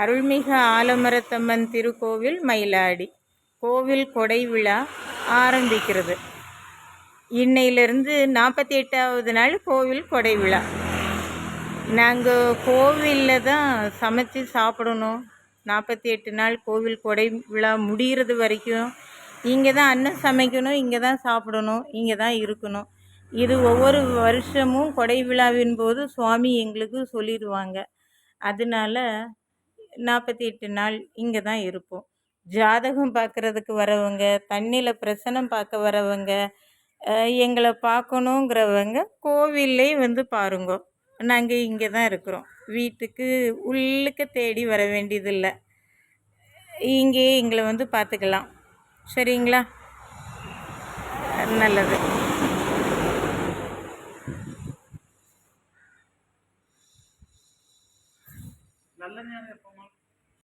அருள்மிகு ஆலமரத்தம்மன் திருக்கோவில் மயிலாடி. கோவில் கொடை விழா ஆரம்பிக்கிறது. இன்னையிலிருந்து நாற்பத்தி எட்டாவது நாள் கோவில் கொடை விழா. நாங்கள் கோவிலில் தான் சமைச்சு சாப்பிடணும். நாற்பத்தி எட்டு நாள் கோவில் கொடை விழா முடிகிறது வரைக்கும் இங்கே தான் அன்னம் சமைக்கணும் இங்கே தான் சாப்பிடணும் இங்கே தான் இருக்கணும். இது ஒவ்வொரு வருஷமும் கொடை விழாவின் போது சுவாமி எங்களுக்கு சொல்லிடுவாங்க. அதனால நாற்பத்தி எட்டு நாள் இங்கே தான் இருப்போம். ஜாதகம் பார்க்குறதுக்கு வரவங்க தண்ணியில் பிரசனம் பார்க்க வரவங்க எங்களை பார்க்கணுங்கிறவங்க கோவில்லே வந்து பாருங்க. நாங்கள் இங்கே தான் இருக்கிறோம். வீட்டுக்கு உள்ளுக்க தேடி வர வேண்டியதில்லை. இங்கேயே எங்களை வந்து பார்த்துக்கலாம். சரிங்களா? நல்லது. நல்ல நேரம் எப்போ